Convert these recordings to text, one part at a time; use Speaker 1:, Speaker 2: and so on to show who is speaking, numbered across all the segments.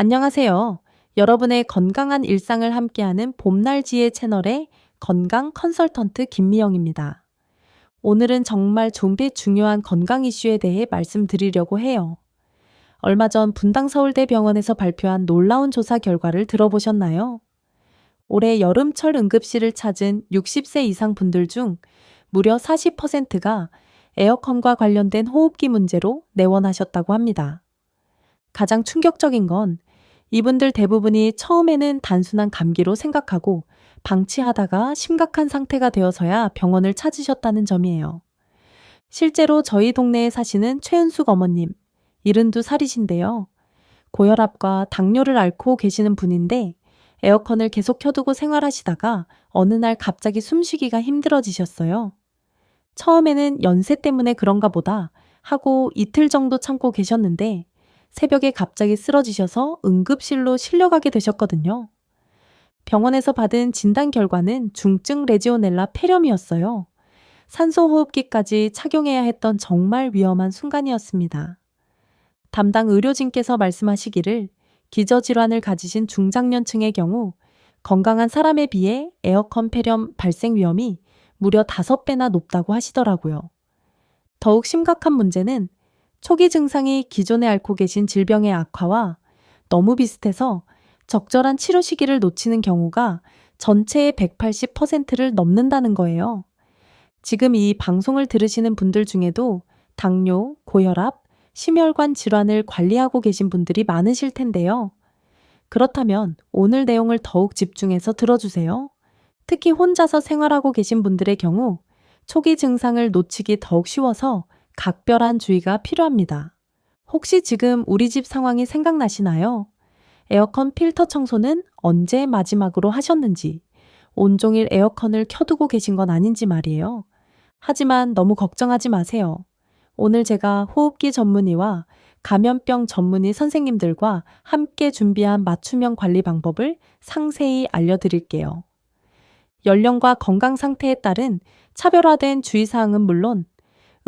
Speaker 1: 안녕하세요. 여러분의 건강한 일상을 함께하는 봄날지혜 채널의 건강 컨설턴트 김미영입니다. 오늘은 정말 좀비 중요한 건강 이슈에 대해 말씀드리려고 해요. 얼마 전 분당 서울대 병원에서 발표한 놀라운 조사 결과를 들어보셨나요? 올해 여름철 응급실을 찾은 60세 이상 분들 중 무려 40%가 에어컨과 관련된 호흡기 문제로 내원하셨다고 합니다. 가장 충격적인 건 이분들 대부분이 처음에는 단순한 감기로 생각하고 방치하다가 심각한 상태가 되어서야 병원을 찾으셨다는 점이에요. 실제로 저희 동네에 사시는 최은숙 어머님, 72살이신데요. 고혈압과 당뇨를 앓고 계시는 분인데 에어컨을 계속 켜두고 생활하시다가 어느 날 갑자기 숨쉬기가 힘들어지셨어요. 처음에는 연세 때문에 그런가 보다 하고 이틀 정도 참고 계셨는데 새벽에 갑자기 쓰러지셔서 응급실로 실려가게 되셨거든요. 병원에서 받은 진단 결과는 중증 레지오넬라 폐렴이었어요. 산소호흡기까지 착용해야 했던 정말 위험한 순간이었습니다. 담당 의료진께서 말씀하시기를 기저질환을 가지신 중장년층의 경우 건강한 사람에 비해 에어컨 폐렴 발생 위험이 무려 5배나 높다고 하시더라고요. 더욱 심각한 문제는 초기 증상이 기존에 앓고 계신 질병의 악화와 너무 비슷해서 적절한 치료 시기를 놓치는 경우가 전체의 180%를 넘는다는 거예요. 지금 이 방송을 들으시는 분들 중에도 당뇨, 고혈압, 심혈관 질환을 관리하고 계신 분들이 많으실 텐데요. 그렇다면 오늘 내용을 더욱 집중해서 들어주세요. 특히 혼자서 생활하고 계신 분들의 경우 초기 증상을 놓치기 더욱 쉬워서 각별한 주의가 필요합니다. 혹시 지금 우리 집 상황이 생각나시나요? 에어컨 필터 청소는 언제 마지막으로 하셨는지, 온종일 에어컨을 켜두고 계신 건 아닌지 말이에요. 하지만 너무 걱정하지 마세요. 오늘 제가 호흡기 전문의와 감염병 전문의 선생님들과 함께 준비한 맞춤형 관리 방법을 상세히 알려드릴게요. 연령과 건강 상태에 따른 차별화된 주의사항은 물론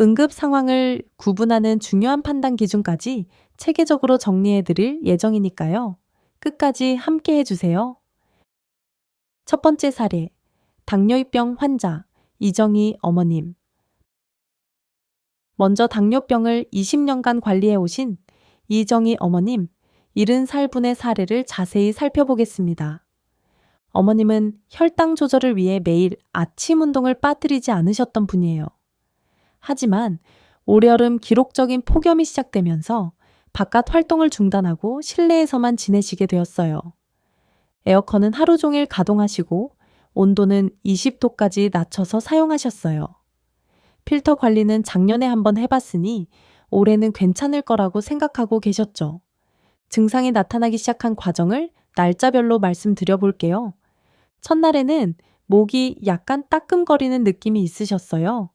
Speaker 1: 응급 상황을 구분하는 중요한 판단 기준까지 체계적으로 정리해 드릴 예정이니까요. 끝까지 함께 해주세요. 첫 번째 사례. 당뇨병 환자, 이정희 어머님. 먼저 당뇨병을 20년간 관리해 오신 이정희 어머님 70살분의 사례를 자세히 살펴보겠습니다. 어머님은 혈당 조절을 위해 매일 아침 운동을 빠뜨리지 않으셨던 분이에요. 하지만 올여름 기록적인 폭염이 시작되면서 바깥 활동을 중단하고 실내에서만 지내시게 되었어요. 에어컨은 하루 종일 가동하시고 온도는 20도까지 낮춰서 사용하셨어요. 필터 관리는 작년에 한번 해봤으니 올해는 괜찮을 거라고 생각하고 계셨죠. 증상이 나타나기 시작한 과정을 날짜별로 말씀드려 볼게요. 첫날에는 목이 약간 따끔거리는 느낌이 있으셨어요.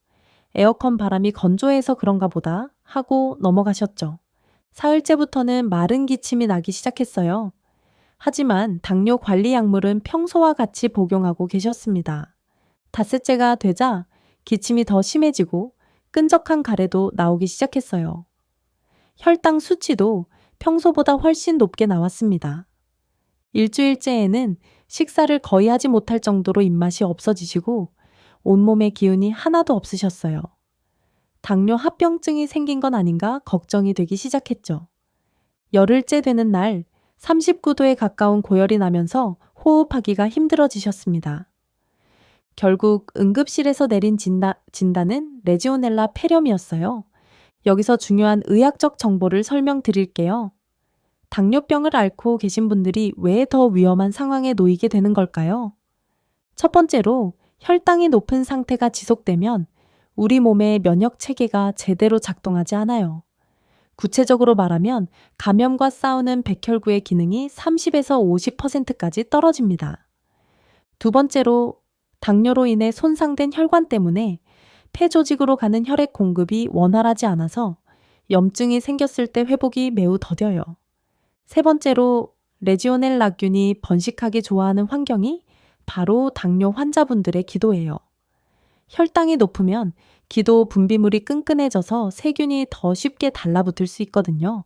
Speaker 1: 에어컨 바람이 건조해서 그런가 보다 하고 넘어가셨죠. 사흘째부터는 마른 기침이 나기 시작했어요. 하지만 당뇨 관리 약물은 평소와 같이 복용하고 계셨습니다. 닷새째가 되자 기침이 더 심해지고 끈적한 가래도 나오기 시작했어요. 혈당 수치도 평소보다 훨씬 높게 나왔습니다. 일주일째에는 식사를 거의 하지 못할 정도로 입맛이 없어지시고 온몸의 기운이 하나도 없으셨어요. 당뇨 합병증이 생긴 건 아닌가 걱정이 되기 시작했죠. 열흘째 되는 날 39도에 가까운 고열이 나면서 호흡하기가 힘들어지셨습니다. 결국 응급실에서 내린 진단, 진단은 레지오넬라 폐렴이었어요. 여기서 중요한 의학적 정보를 설명드릴게요. 당뇨병을 앓고 계신 분들이 왜 더 위험한 상황에 놓이게 되는 걸까요? 첫 번째로 혈당이 높은 상태가 지속되면 우리 몸의 면역 체계가 제대로 작동하지 않아요. 구체적으로 말하면 감염과 싸우는 백혈구의 기능이 30에서 50%까지 떨어집니다. 두 번째로 당뇨로 인해 손상된 혈관 때문에 폐 조직으로 가는 혈액 공급이 원활하지 않아서 염증이 생겼을 때 회복이 매우 더뎌요. 세 번째로 레지오넬라균이 번식하기 좋아하는 환경이 바로 당뇨 환자분들의 기도예요. 혈당이 높으면 기도 분비물이 끈끈해져서 세균이 더 쉽게 달라붙을 수 있거든요.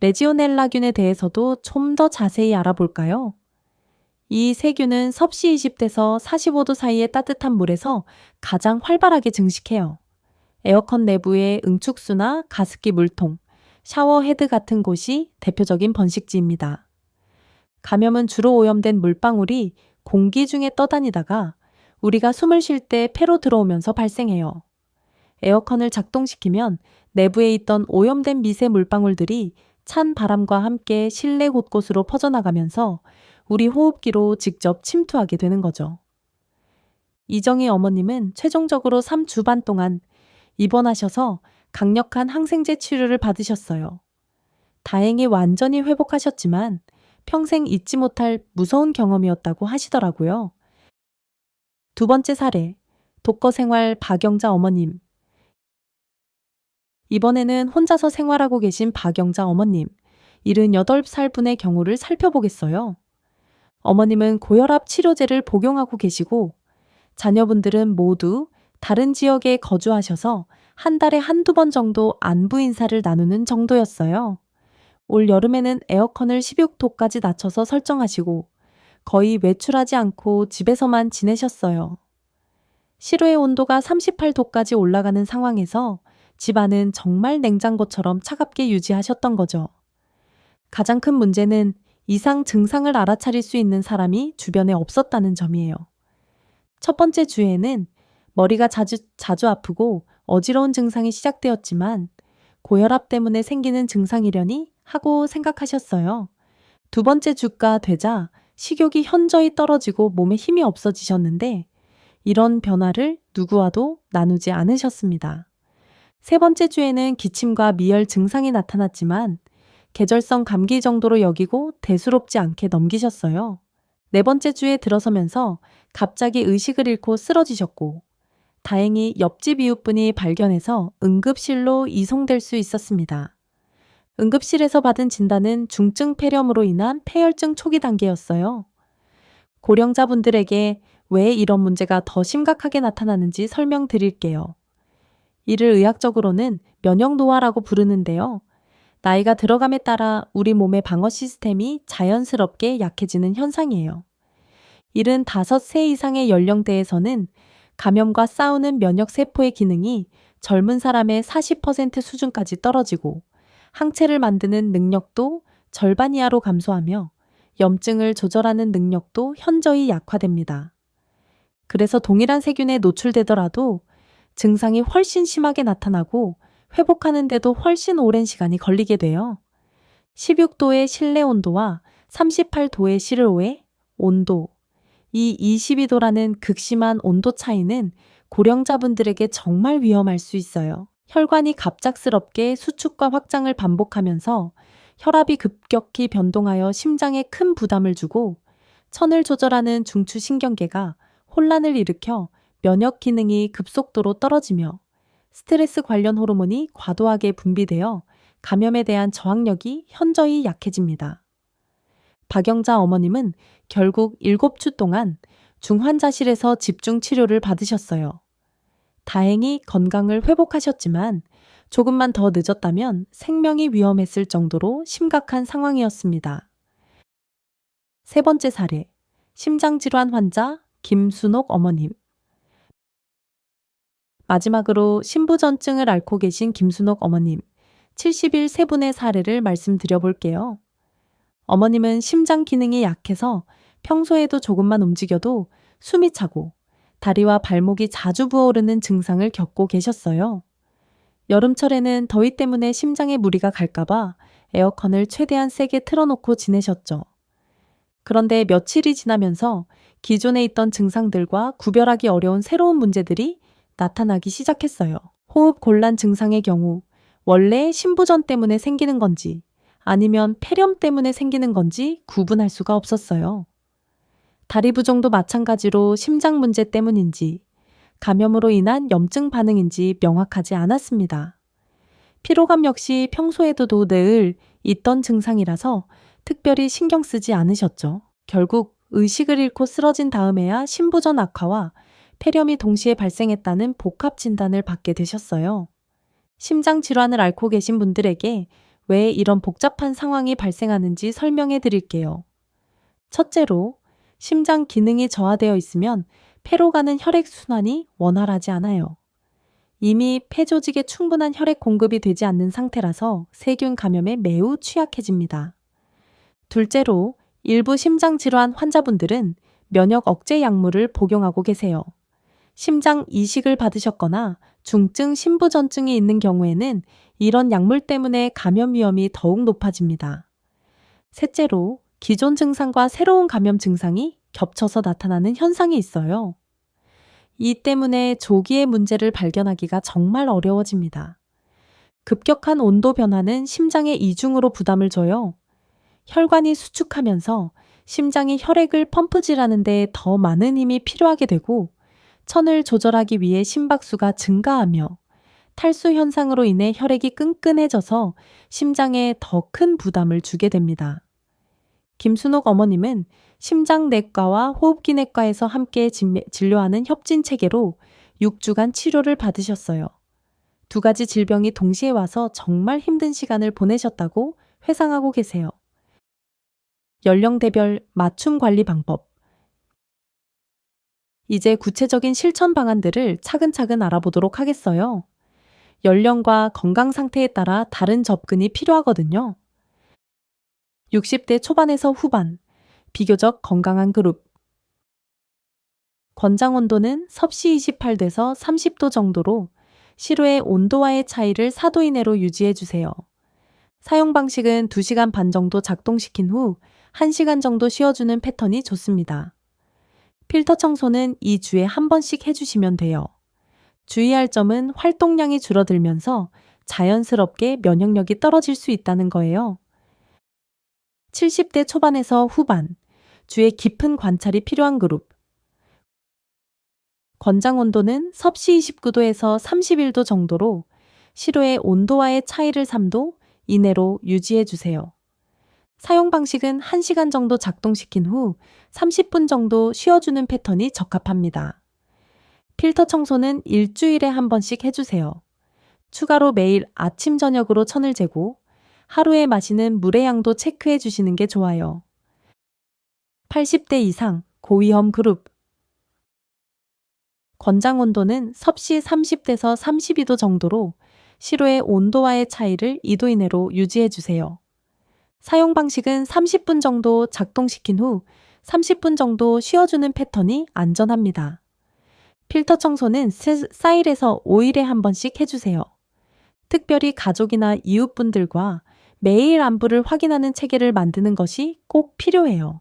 Speaker 1: 레지오넬라균에 대해서도 좀 더 자세히 알아볼까요? 이 세균은 섭씨 20대에서 45도 사이의 따뜻한 물에서 가장 활발하게 증식해요. 에어컨 내부의 응축수나 가습기 물통, 샤워 헤드 같은 곳이 대표적인 번식지입니다. 감염은 주로 오염된 물방울이 공기 중에 떠다니다가 우리가 숨을 쉴 때 폐로 들어오면서 발생해요. 에어컨을 작동시키면 내부에 있던 오염된 미세 물방울들이 찬 바람과 함께 실내 곳곳으로 퍼져나가면서 우리 호흡기로 직접 침투하게 되는 거죠. 이정희 어머님은 최종적으로 3주 반 동안 입원하셔서 강력한 항생제 치료를 받으셨어요. 다행히 완전히 회복하셨지만 평생 잊지 못할 무서운 경험이었다고 하시더라고요. 두 번째 사례, 독거 생활 박영자 어머님. 이번에는 혼자서 생활하고 계신 박영자 어머님, 78살 분의 경우를 살펴보겠어요. 어머님은 고혈압 치료제를 복용하고 계시고, 자녀분들은 모두 다른 지역에 거주하셔서 한 달에 한두 번 정도 안부 인사를 나누는 정도였어요. 올 여름에는 에어컨을 16도까지 낮춰서 설정하시고 거의 외출하지 않고 집에서만 지내셨어요. 실외 온도가 38도까지 올라가는 상황에서 집 안은 정말 냉장고처럼 차갑게 유지하셨던 거죠. 가장 큰 문제는 이상 증상을 알아차릴 수 있는 사람이 주변에 없었다는 점이에요. 첫 번째 주에는 머리가 자주, 자주 아프고 어지러운 증상이 시작되었지만 고혈압 때문에 생기는 증상이려니 하고 생각하셨어요. 두 번째 주가 되자 식욕이 현저히 떨어지고 몸에 힘이 없어지셨는데 이런 변화를 누구와도 나누지 않으셨습니다. 세 번째 주에는 기침과 미열 증상이 나타났지만 계절성 감기 정도로 여기고 대수롭지 않게 넘기셨어요. 네 번째 주에 들어서면서 갑자기 의식을 잃고 쓰러지셨고 다행히 옆집 이웃분이 발견해서 응급실로 이송될 수 있었습니다. 응급실에서 받은 진단은 중증 폐렴으로 인한 폐혈증 초기 단계였어요. 고령자분들에게 왜 이런 문제가 더 심각하게 나타나는지 설명드릴게요. 이를 의학적으로는 면역 노화라고 부르는데요. 나이가 들어감에 따라 우리 몸의 방어 시스템이 자연스럽게 약해지는 현상이에요. 75세 이상의 연령대에서는 감염과 싸우는 면역 세포의 기능이 젊은 사람의 40% 수준까지 떨어지고 항체를 만드는 능력도 절반 이하로 감소하며 염증을 조절하는 능력도 현저히 약화됩니다. 그래서 동일한 세균에 노출되더라도 증상이 훨씬 심하게 나타나고 회복하는데도 훨씬 오랜 시간이 걸리게 돼요. 16도의 실내 온도와 38도의 실외 온도, 이 22도라는 극심한 온도 차이는 고령자분들에게 정말 위험할 수 있어요. 혈관이 갑작스럽게 수축과 확장을 반복하면서 혈압이 급격히 변동하여 심장에 큰 부담을 주고 천을 조절하는 중추신경계가 혼란을 일으켜 면역 기능이 급속도로 떨어지며 스트레스 관련 호르몬이 과도하게 분비되어 감염에 대한 저항력이 현저히 약해집니다. 박영자 어머님은 결국 7주 동안 중환자실에서 집중 치료를 받으셨어요. 다행히 건강을 회복하셨지만 조금만 더 늦었다면 생명이 위험했을 정도로 심각한 상황이었습니다. 세 번째 사례, 심장질환 환자 김순옥 어머님. 마지막으로 신부전증을 앓고 계신 김순옥 어머님, 70일 세 분의 사례를 말씀드려 볼게요. 어머님은 심장 기능이 약해서 평소에도 조금만 움직여도 숨이 차고 다리와 발목이 자주 부어오르는 증상을 겪고 계셨어요. 여름철에는 더위 때문에 심장에 무리가 갈까봐 에어컨을 최대한 세게 틀어놓고 지내셨죠. 그런데 며칠이 지나면서 기존에 있던 증상들과 구별하기 어려운 새로운 문제들이 나타나기 시작했어요. 호흡 곤란 증상의 경우 원래 신부전 때문에 생기는 건지 아니면 폐렴 때문에 생기는 건지 구분할 수가 없었어요. 다리 부종도 마찬가지로 심장 문제 때문인지 감염으로 인한 염증 반응인지 명확하지 않았습니다. 피로감 역시 평소에도 늘 있던 증상이라서 특별히 신경 쓰지 않으셨죠. 결국 의식을 잃고 쓰러진 다음에야 신부전 악화와 폐렴이 동시에 발생했다는 복합 진단을 받게 되셨어요. 심장 질환을 앓고 계신 분들에게 왜 이런 복잡한 상황이 발생하는지 설명해 드릴게요. 첫째로, 심장 기능이 저하되어 있으면 폐로 가는 혈액순환이 원활하지 않아요. 이미 폐 조직에 충분한 혈액 공급이 되지 않는 상태라서 세균 감염에 매우 취약해집니다. 둘째로, 일부 심장 질환 환자분들은 면역 억제 약물을 복용하고 계세요. 심장 이식을 받으셨거나 중증 심부전증이 있는 경우에는 이런 약물 때문에 감염 위험이 더욱 높아집니다. 셋째로, 기존 증상과 새로운 감염 증상이 겹쳐서 나타나는 현상이 있어요. 이 때문에 조기에 문제를 발견하기가 정말 어려워집니다. 급격한 온도 변화는 심장에 이중으로 부담을 줘요. 혈관이 수축하면서 심장이 혈액을 펌프질하는 데 더 많은 힘이 필요하게 되고 천을 조절하기 위해 심박수가 증가하며 탈수 현상으로 인해 혈액이 끈끈해져서 심장에 더 큰 부담을 주게 됩니다. 김순옥 어머님은 심장내과와 호흡기내과에서 함께 진- 진료하는 협진 체계로 6주간 치료를 받으셨어요. 두 가지 질병이 동시에 와서 정말 힘든 시간을 보내셨다고 회상하고 계세요. 연령대별 맞춤 관리 방법. 이제 구체적인 실천 방안들을 차근차근 알아보도록 하겠어요. 연령과 건강 상태에 따라 다른 접근이 필요하거든요. 60대 초반에서 후반, 비교적 건강한 그룹. 권장 온도는 섭씨 28도에서 30도 정도로 시루의 온도와의 차이를 4도 이내로 유지해 주세요. 사용 방식은 2시간 반 정도 작동시킨 후 1시간 정도 쉬어주는 패턴이 좋습니다. 필터 청소는 2주에 한 번씩 해주시면 돼요. 주의할 점은 활동량이 줄어들면서 자연스럽게 면역력이 떨어질 수 있다는 거예요. 70대 초반에서 후반, 주의 깊은 관찰이 필요한 그룹. 권장 온도는 섭씨 29도에서 31도 정도로 시로의 온도와의 차이를 3도 이내로 유지해 주세요. 사용 방식은 1시간 정도 작동시킨 후 30분 정도 쉬어주는 패턴이 적합합니다. 필터 청소는 일주일에 한 번씩 해주세요. 추가로 매일 아침, 저녁으로 천을 재고 하루에 마시는 물의 양도 체크해 주시는 게 좋아요. 80대 이상 고위험 그룹 권장 온도는 섭씨 30대에서 32도 정도로 시로의 온도와의 차이를 2도 이내로 유지해 주세요. 사용 방식은 30분 정도 작동시킨 후 30분 정도 쉬어주는 패턴이 안전합니다. 필터 청소는 4일에서 5일에 한 번씩 해주세요. 특별히 가족이나 이웃분들과 매일 안부를 확인하는 체계를 만드는 것이 꼭 필요해요.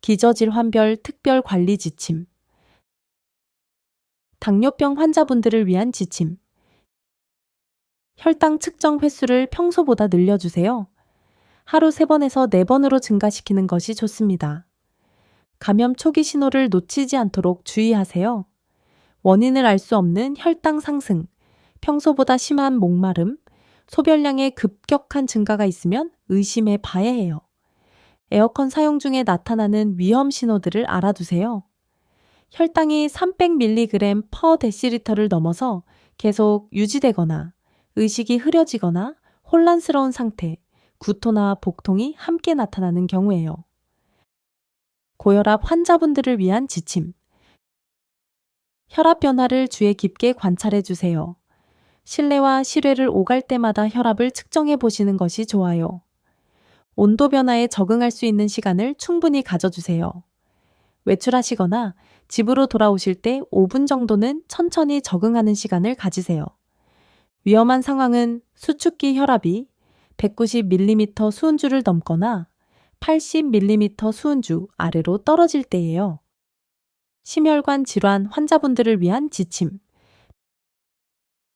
Speaker 1: 기저질 환별 특별 관리 지침. 당뇨병 환자분들을 위한 지침. 혈당 측정 횟수를 평소보다 늘려주세요. 하루 3번에서 4번으로 증가시키는 것이 좋습니다. 감염 초기 신호를 놓치지 않도록 주의하세요. 원인을 알 수 없는 혈당 상승, 평소보다 심한 목마름, 소변량의 급격한 증가가 있으면 의심해 봐야 해요. 에어컨 사용 중에 나타나는 위험 신호들을 알아두세요. 혈당이 300mg 퍼 데시리터를 넘어서 계속 유지되거나 의식이 흐려지거나 혼란스러운 상태, 구토나 복통이 함께 나타나는 경우예요. 고혈압 환자분들을 위한 지침. 혈압 변화를 주의 깊게 관찰해 주세요. 실내와 실외를 오갈 때마다 혈압을 측정해 보시는 것이 좋아요. 온도 변화에 적응할 수 있는 시간을 충분히 가져주세요. 외출하시거나 집으로 돌아오실 때 5분 정도는 천천히 적응하는 시간을 가지세요. 위험한 상황은 수축기 혈압이 190mm 수은주를 넘거나 80mm 수은주 아래로 떨어질 때예요. 심혈관 질환 환자분들을 위한 지침.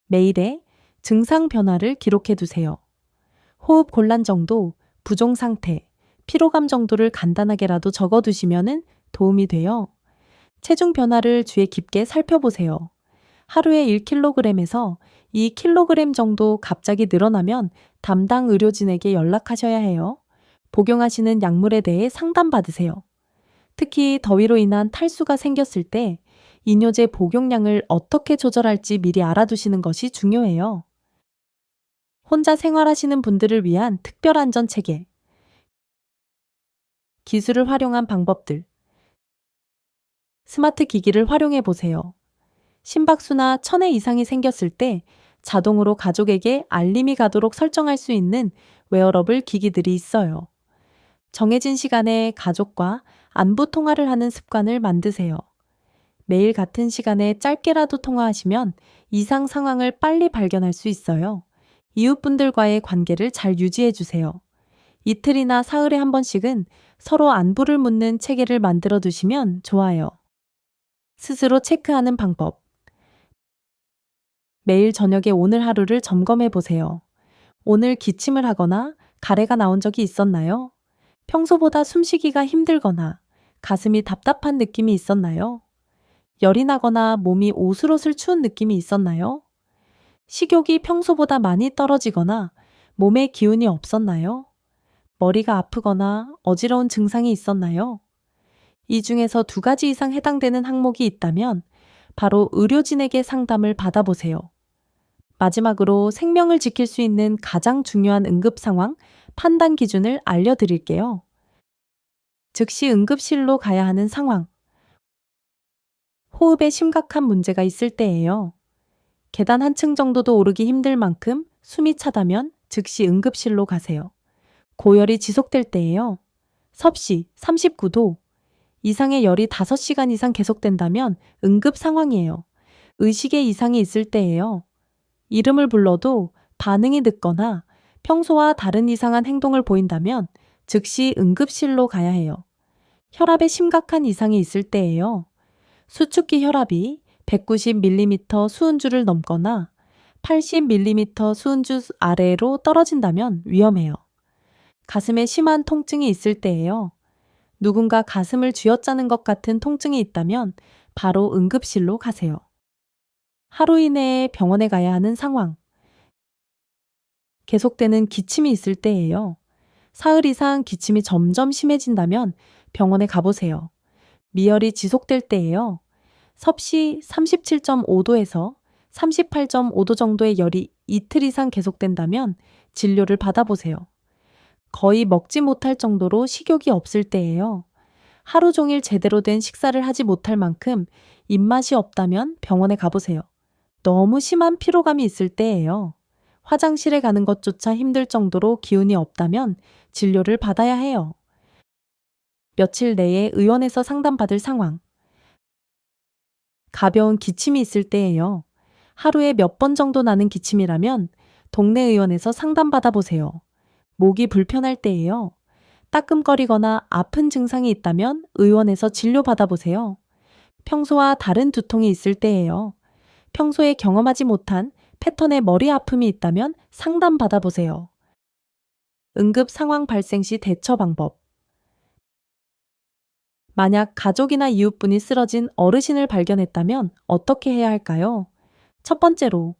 Speaker 1: 매일의 증상 변화를 기록해 두세요. 호흡 곤란 정도, 부종 상태, 피로감 정도를 간단하게라도 적어 두시면 도움이 돼요. 체중 변화를 주의 깊게 살펴보세요. 하루에 1kg에서 2kg 정도 갑자기 늘어나면 담당 의료진에게 연락하셔야 해요. 복용하시는 약물에 대해 상담받으세요. 특히 더위로 인한 탈수가 생겼을 때 이뇨제 복용량을 어떻게 조절할지 미리 알아두시는 것이 중요해요. 혼자 생활하시는 분들을 위한 특별 안전 체계. 기술을 활용한 방법들. 스마트 기기를 활용해 보세요. 심박수나 천회 이상이 생겼을 때 자동으로 가족에게 알림이 가도록 설정할 수 있는 웨어러블 기기들이 있어요. 정해진 시간에 가족과 안부 통화를 하는 습관을 만드세요. 매일 같은 시간에 짧게라도 통화하시면 이상 상황을 빨리 발견할 수 있어요. 이웃분들과의 관계를 잘 유지해 주세요. 이틀이나 사흘에 한 번씩은 서로 안부를 묻는 체계를 만들어 두시면 좋아요. 스스로 체크하는 방법. 매일 저녁에 오늘 하루를 점검해 보세요. 오늘 기침을 하거나 가래가 나온 적이 있었나요? 평소보다 숨쉬기가 힘들거나 가슴이 답답한 느낌이 있었나요? 열이 나거나 몸이 오슬오슬 추운 느낌이 있었나요? 식욕이 평소보다 많이 떨어지거나 몸에 기운이 없었나요? 머리가 아프거나 어지러운 증상이 있었나요? 이 중에서 두 가지 이상 해당되는 항목이 있다면 바로 의료진에게 상담을 받아보세요. 마지막으로 생명을 지킬 수 있는 가장 중요한 응급 상황 판단 기준을 알려드릴게요. 즉시 응급실로 가야 하는 상황. 호흡에 심각한 문제가 있을 때예요. 계단 한 층 정도도 오르기 힘들 만큼 숨이 차다면 즉시 응급실로 가세요. 고열이 지속될 때예요. 섭씨 39도 이상의 열이 5시간 이상 계속된다면 응급 상황이에요. 의식의 이상이 있을 때예요. 이름을 불러도 반응이 늦거나 평소와 다른 이상한 행동을 보인다면 즉시 응급실로 가야 해요. 혈압에 심각한 이상이 있을 때예요. 수축기 혈압이 190mm 수은주를 넘거나 80mm 수은주 아래로 떨어진다면 위험해요. 가슴에 심한 통증이 있을 때예요. 누군가 가슴을 쥐어짜는 것 같은 통증이 있다면 바로 응급실로 가세요. 하루 이내에 병원에 가야 하는 상황. 계속되는 기침이 있을 때예요. 사흘 이상 기침이 점점 심해진다면 병원에 가보세요. 미열이 지속될 때예요. 섭씨 37.5도에서 38.5도 정도의 열이 이틀 이상 계속된다면 진료를 받아보세요. 거의 먹지 못할 정도로 식욕이 없을 때예요. 하루 종일 제대로 된 식사를 하지 못할 만큼 입맛이 없다면 병원에 가보세요. 너무 심한 피로감이 있을 때예요. 화장실에 가는 것조차 힘들 정도로 기운이 없다면 진료를 받아야 해요. 며칠 내에 의원에서 상담받을 상황. 가벼운 기침이 있을 때예요. 하루에 몇 번 정도 나는 기침이라면 동네 의원에서 상담받아 보세요. 목이 불편할 때예요. 따끔거리거나 아픈 증상이 있다면 의원에서 진료받아 보세요. 평소와 다른 두통이 있을 때예요. 평소에 경험하지 못한 패턴의 머리 아픔이 있다면 상담받아 보세요. 응급 상황 발생 시 대처 방법. 만약 가족이나 이웃분이 쓰러진 어르신을 발견했다면 어떻게 해야 할까요? 첫 번째로,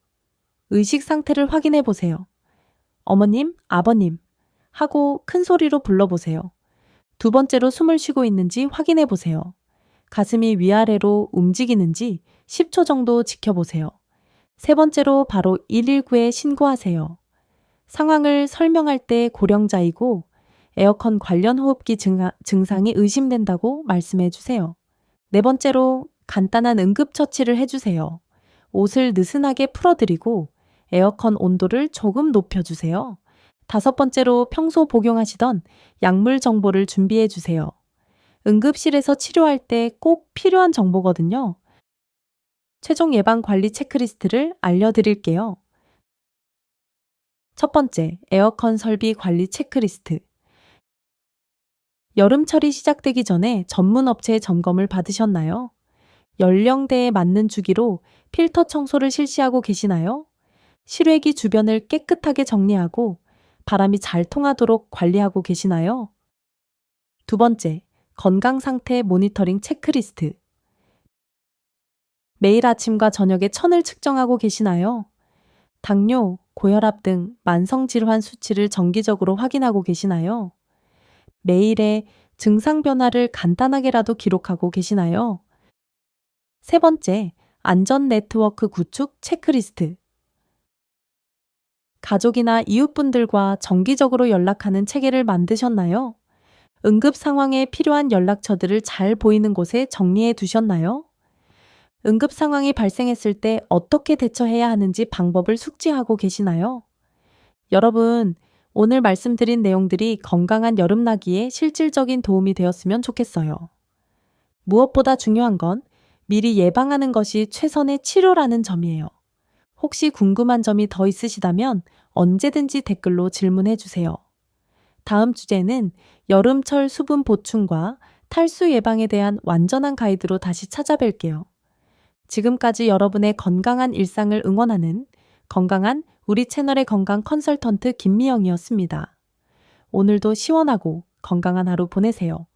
Speaker 1: 의식 상태를 확인해 보세요. 어머님, 아버님, 하고 큰 소리로 불러보세요. 두 번째로 숨을 쉬고 있는지 확인해 보세요. 가슴이 위아래로 움직이는지 10초 정도 지켜보세요. 세 번째로 바로 119에 신고하세요. 상황을 설명할 때 고령자이고 에어컨 관련 호흡기 증상이 의심된다고 말씀해 주세요. 네 번째로 간단한 응급처치를 해주세요. 옷을 느슨하게 풀어드리고 에어컨 온도를 조금 높여주세요. 다섯 번째로 평소 복용하시던 약물 정보를 준비해 주세요. 응급실에서 치료할 때 꼭 필요한 정보거든요. 최종 예방 관리 체크리스트를 알려드릴게요. 첫 번째, 에어컨 설비 관리 체크리스트. 여름철이 시작되기 전에 전문 업체의 점검을 받으셨나요? 연령대에 맞는 주기로 필터 청소를 실시하고 계시나요? 실외기 주변을 깨끗하게 정리하고 바람이 잘 통하도록 관리하고 계시나요? 두 번째, 건강 상태 모니터링 체크리스트. 매일 아침과 저녁에 천을 측정하고 계시나요? 당뇨, 고혈압 등 만성 질환 수치를 정기적으로 확인하고 계시나요? 매일의 증상 변화를 간단하게라도 기록하고 계시나요? 세 번째, 안전 네트워크 구축 체크리스트. 가족이나 이웃분들과 정기적으로 연락하는 체계를 만드셨나요? 응급 상황에 필요한 연락처들을 잘 보이는 곳에 정리해 두셨나요? 응급 상황이 발생했을 때 어떻게 대처해야 하는지 방법을 숙지하고 계시나요? 여러분, 오늘 말씀드린 내용들이 건강한 여름나기에 실질적인 도움이 되었으면 좋겠어요. 무엇보다 중요한 건 미리 예방하는 것이 최선의 치료라는 점이에요. 혹시 궁금한 점이 더 있으시다면 언제든지 댓글로 질문해 주세요. 다음 주제는 여름철 수분 보충과 탈수 예방에 대한 완전한 가이드로 다시 찾아뵐게요. 지금까지 여러분의 건강한 일상을 응원하는 건강한 우리 채널의 건강 컨설턴트 김미영이었습니다. 오늘도 시원하고 건강한 하루 보내세요.